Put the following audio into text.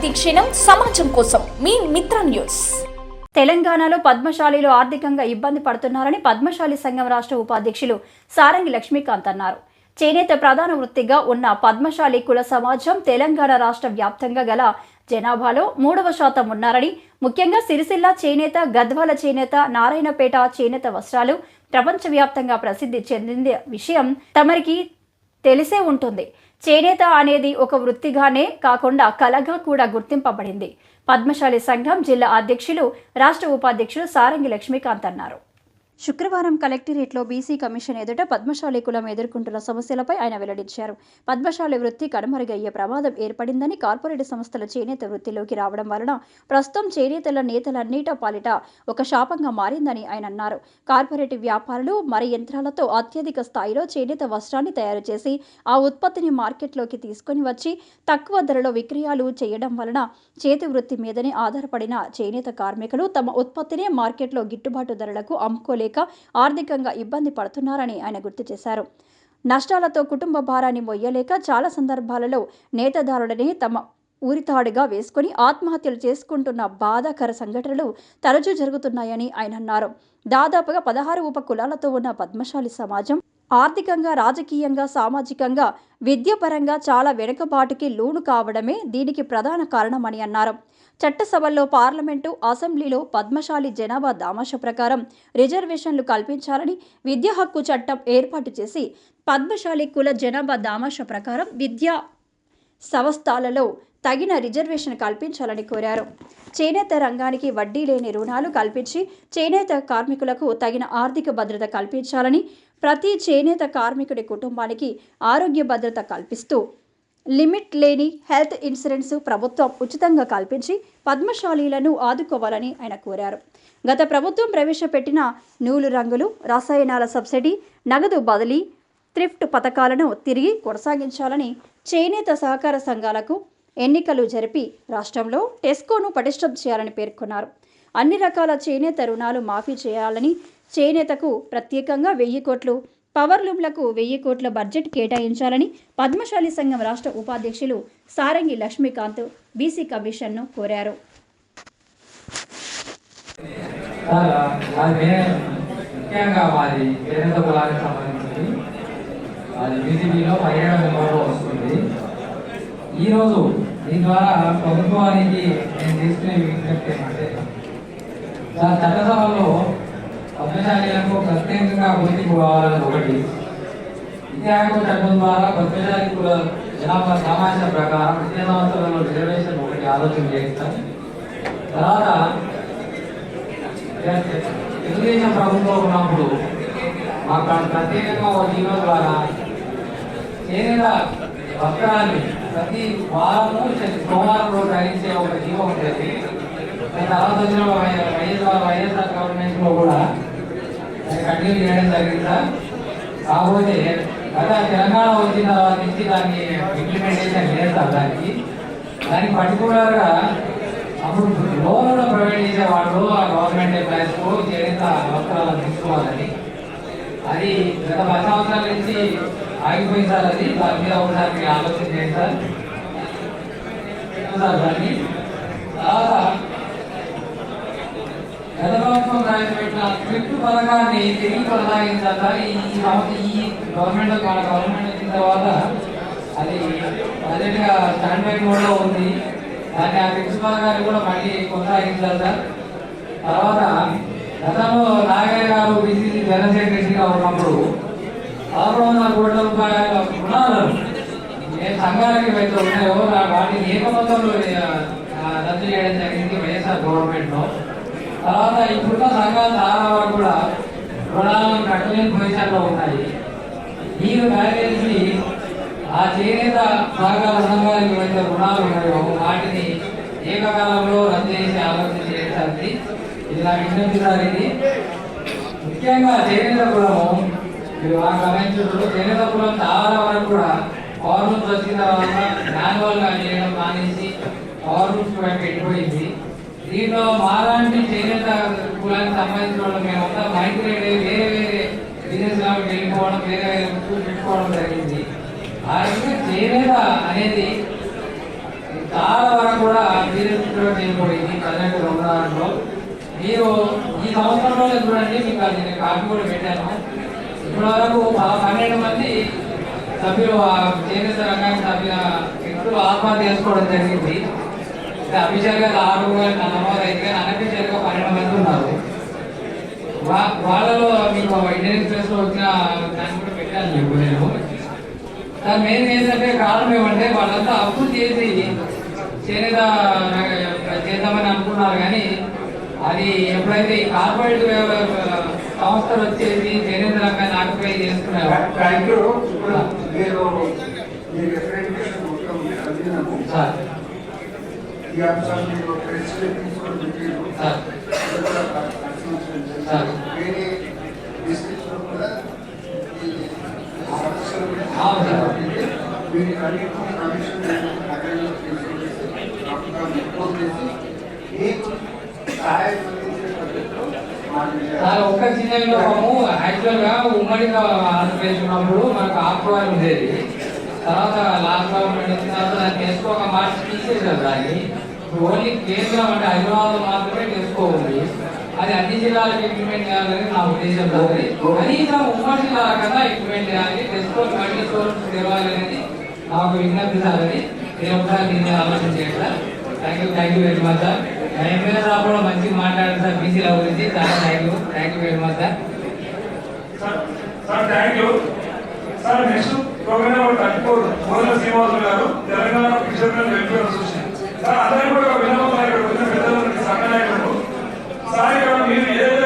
ప్రతిక్షణం సమాజం కోసం మీ మిత్ర న్యూస్. తెలంగాణలో పద్మశాలిలు ఆర్థికంగా ఇబ్బంది పడుతున్నారని పద్మశాలి సంఘం రాష్ట్ర ఉపాధ్యక్షులు సారంగి లక్ష్మీకాంత్ అన్నారు. చేనేత ప్రధాన వృత్తిగా ఉన్న పద్మశాలి కుల సమాజం తెలంగాణ రాష్ట్ర వ్యాప్తంగా గల జనాభాలో మూడవ శాతం ఉన్నారని ముఖ్యంగా సిరిసిల్ల చేనేత గద్వాల చేనేత నారాయణపేట చేనేత వస్త్రాలు ప్రపంచవ్యాప్తంగా ప్రసిద్ధి చెందిన విషయం తమరికి తెలిసే ఉంటుంది. చేనేత అనేది ఒక వృత్తిగానే కాకుండా కళగా కూడా గుర్తింపబడింది. పద్మశాలి సంఘం జిల్లా అధ్యక్షులు రాష్ట్ర ఉపాధ్యక్షులు సారంగి లక్ష్మీకాంత్ అన్నారు. శుక్రవారం కలెక్టరేట్లో బీసీ కమిషన్ ఎదుట పద్మశాలి కులం ఎదుర్కొంటున్న సమస్యలపై ఆయన వెల్లడించారు. పద్మశాలి వృత్తి కనుమరుగయ్యే ప్రమాదం ఏర్పడిందని కార్పొరేట్ సంస్థల చేనేత వృత్తిలోకి రావడం వలన ప్రస్తుతం చేనేతల నేతలన్నిట పాలిట ఒక శాపంగా మారిందని ఆయన అన్నారు. కార్పొరేట్ వ్యాపారులు మరి యంత్రాలతో అత్యధిక స్థాయిలో చేనేత వస్త్రాన్ని తయారు చేసి ఆ ఉత్పత్తిని మార్కెట్లోకి తీసుకొని వచ్చి తక్కువ ధరలో విక్రయాలు చేయడం వలన చేతి వృత్తి మీదనే ఆధారపడిన చేనేత కార్మికులు తమ ఉత్పత్తిని మార్కెట్లో గిట్టుబాటు ధరలకు లేక ఆర్థికంగా ఇబ్బంది పడుతున్నారని ఆయన గుర్తు చేశారు. నష్టాలతో కుటుంబ భారాన్ని మొయ్యలేక చాలా సందర్భాలలో నేతదారులనే తమ ఊరితాడుగా వేసుకొని ఆత్మహత్యలు చేసుకుంటున్న బాధాకర సంఘటనలు తరచూ జరుగుతున్నాయని ఆయన అన్నారు. దాదాపుగా పదహారు ఉప కులాలతో ఉన్న పద్మశాలి సమాజం ఆర్థికంగా రాజకీయంగా సామాజికంగా విద్యాపరంగా చాలా వెనుకబాటుకి లోను కావడమే దీనికి ప్రధాన కారణమని అన్నారు. చట్టసభల్లో పార్లమెంటు అసెంబ్లీలో పద్మశాలి జనాభా దామాష ప్రకారం రిజర్వేషన్లు కల్పించాలని విద్యా హక్కు చట్టం ఏర్పాటు చేసి పద్మశాలి కుల జనాభా దామాష ప్రకారం విద్యా సంస్థలలో తగిన రిజర్వేషన్ కల్పించాలని కోరారు. చేనేత రంగానికి వడ్డీ లేని రుణాలు కల్పించి చేనేత కార్మికులకు తగిన ఆర్థిక భద్రత కల్పించాలని ప్రతి చేనేత కార్మికుడి కుటుంబానికి ఆరోగ్య భద్రత కల్పిస్తూ లిమిట్ లేని హెల్త్ ఇన్సూరెన్స్ ప్రభుత్వం ఉచితంగా కల్పించి పద్మశాలీలను ఆదుకోవాలని ఆయన కోరారు. గత ప్రభుత్వం ప్రవేశపెట్టిన నూలు రంగులు రసాయనాల సబ్సిడీ నగదు బదిలీ థ్రిఫ్ట్ పథకాలను తిరిగి కొనసాగించాలని చేనేత సహకార సంఘాలకు ఎన్నికలు జరిపి రాష్ట్రంలో టెస్కోను పటిష్టం చేయాలని పేర్కొన్నారు. అన్ని రకాల చేనేత రుణాలు మాఫీ చేయాలని చేనేతకు ప్రత్యేకంగా వెయ్యి కోట్లు పవర్ లూమ్లకు వెయ్యి కోట్ల బడ్జెట్ కేటాయించాలని పద్మశాలి సంఘం రాష్ట్ర ఉపాధ్యక్షులు సారంగి లక్ష్మీకాంత్ బీసీ కమిషన్ను కోరారు. ముఖ్యంగా మాది వేరేత కులానికి సంబంధించింది అది బీజేపీలో పదిహేడు మెంబర్లో వస్తుంది ఈరోజు దీని ద్వారా ప్రభుత్వానికి నేను తీసుకునే విజ్ఞప్తి ఏంటంటే చట్టసభలో పద్మశాలీలకు ప్రత్యేకంగా గుర్తింపు కావాలని ఒకటి. విద్యాహక్కు చట్టం ద్వారా పద్మశాలి కుల జనాభా సామాజిక ప్రకారం విద్యా సంస్థలలో రిజర్వేషన్ ఒకటి ఆలోచన చేస్తాం తర్వాత తెలుగుదేశం ప్రభుత్వం ఉన్నప్పుడు మాకు ప్రత్యేకంగా ఒక జీవో ద్వారా చేనేత వస్త్రాన్ని ప్రతి వారము సోమవారం రోజు ధరించే ఒక జీవో ఉంటుంది తర్వాత వచ్చిన వై- వైఎస్ఆర్ వైఎస్ఆర్ కూడా కంటిన్యూ చేయడం జరిగిందా? కాకపోతే గత తెలంగాణ వచ్చిన తర్వాత నుంచి దాన్ని ఇంప్లిమెంటేషన్ లేదు సార్ దానికి దానికి పర్టికులర్గా అప్పుడు లోన్ కూడా ప్రొవైడ్ చేసేవాళ్ళు ఆ గవర్నమెంట్ ఎంప్లాయీస్కు చేనేత తీసుకోవాలని. అది గత పది సంవత్సరాల నుంచి ఆగిపోయింది సార్ అది. దాని మీద ఒకసారి మీరు ఆలోచన చేయండి సార్. సార్ దాన్ని. తర్వాత ప్రభుత్వం ప్రవేశపెట్టిన స్క్రిప్ట్ పథకాన్ని తిరిగి కొనసాగించాలి ఈ ఈ గవర్నమెంట్ గవర్నమెంట్ వచ్చిన తర్వాత అది ప్రజెంట్ స్టాండ్ బై మోడ్లో ఉంది. దాన్ని ఆ స్క్రిప్ట్ పథకాన్ని కూడా మళ్ళీ కొనసాగించాలి సార్ తర్వాత గతంలో నాగయ్య గారు బీసీసీ జనరల్ సెక్రటరీగా ఉన్నప్పుడు పదకొండు వందల కోట్ల రూపాయల రుణాలు ఏ సంఘాలకి అయితే ఉన్నాయో ఆ వాటిని ఏకమతంలో రద్దు చేయడం జరిగింది వైఎస్ఆర్ గవర్నమెంట్లో. తర్వాత ఇప్పుడున్న సంఘాలు చాలా వరకు కూడా రుణాలను కట్టలేని పొజిషన్లో ఉన్నాయి. మీరు దయచేసి ఆ చేనేత సహకార సంఘాలకు ఏవైతే రుణాలు ఉన్నాయో. వాటిని ఏకకాలంలో రద్దు చేసి ఆలోచన చేయడానికి ఇది నాకు విజ్ఞప్తి సార్ ఇది. ముఖ్యంగా చేనేత కులము మీరు ఆ గమనించుకుంటూ చేనేత కులం చాలా వరకు కూడా పవర్ వచ్చిన తర్వాత మాన్యువల్గా చేయడం మానేసి పవర్ రూమ్స్ వైపు వెళ్ళిపోయింది దీంట్లో మాలాంటి చేనేత కులానికి సంబంధించిన వాళ్ళు మేమంతా మైగ్రేట్ అయ్యి వేరే వేరే బిజినెస్ వెళ్ళిపోవడం వేరే వేరే వృత్తులు పెట్టుకోవడం జరిగింది. ఆ రకంగా చేనేత అనేది చాలా వరకు కూడా నిరుద్యోగం చేయబడింది ప్రజెంట్ రెండు మీరు ఈ సంవత్సరంలో చూడండి మీకు అది నేను కాపీ కూడా పెట్టాను. ఇప్పటి వరకు పన్నెండు మంది సభ్యులు ఆ చేనేత రంగానికి సభ్యుల వ్యక్తులు ఆత్మహత్య చేసుకోవడం జరిగింది. అఫీషియల్గా ఆరు నమోదు అయితే కానీ అన్అఫీషియల్ పన్నెండు మంది ఉన్నారు వా- వాళ్ళలో మీకు ఇండియన్ ఎక్స్ప్రెస్లో వచ్చిన దాన్ని కూడా పెట్టాను మీకు నేను దాని మెయిన్ ఏంటంటే కారణం ఏమంటే వాళ్ళంతా అప్పు చేసి చేనేత చేద్దామని అనుకున్నారు కానీ అది ఎప్పుడైతే ఈ కార్పొరేట్ సంస్థలు వచ్చేసి చేనేత రంగాన్ని ఆక్యుపై చేస్తున్నారు సార్ వేరే డిస్ట్రిక్ట్స్లో కూడా ఈ సమస్యలు ఉన్నాయి. అవును సార్. వీటి అన్నింటినీ కమిషన్ అగ్రిమెంట్ తీసుకొని డాక్టర్ రిపోర్ట్ చేసి మీకు సహాయం అందించే పద్ధతిలో సార్ మాట్లాడారు ఒక్క చిన్న విన్నపము యాక్చువల్గా ఉమ్మడిగా ఆంధ్రప్రదేశ్ ఉన్నప్పుడు మనకు ఆక్వార్ ఉండేది తర్వాత లాస్ట్ గవర్నమెంట్ వచ్చిన తర్వాత దాన్ని టెస్కో ఒక మార్చి తీసేసారు దాన్ని ఇప్పుడు ఓన్లీ కేంద్రం అంటే హైదరాబాద్ మాత్రమే ఉంది. అది అన్ని జిల్లాలకు ఇంప్లిమెంట్ చేయాలని నా ఉద్దేశం సార్ కనీసం ఉమ్మడి జిల్లా కన్నా ఇంప్లిమెంట్ చేయాలి. టెస్కో మల్టీ స్టోర్స్ తెరవాలి అనేది నాకు విజ్ఞప్తి సార్ అది. నేను ఒకసారి దీన్ని ఆలోచన చేయండి sir. Thank you thank you very much sir. MLA sir కూడా మంచిగా మాట్లాడారు సార్. బీసీల గురించి. చాలా thank you thank you very much sir. Sir sir thank you sir next program thirty four Srinivasulu garu Telangana fishermen welfare association sir అందరికీ కూడా ఒక విన్నపం ఇక్కడ వచ్చిన మీరు ఏదైనా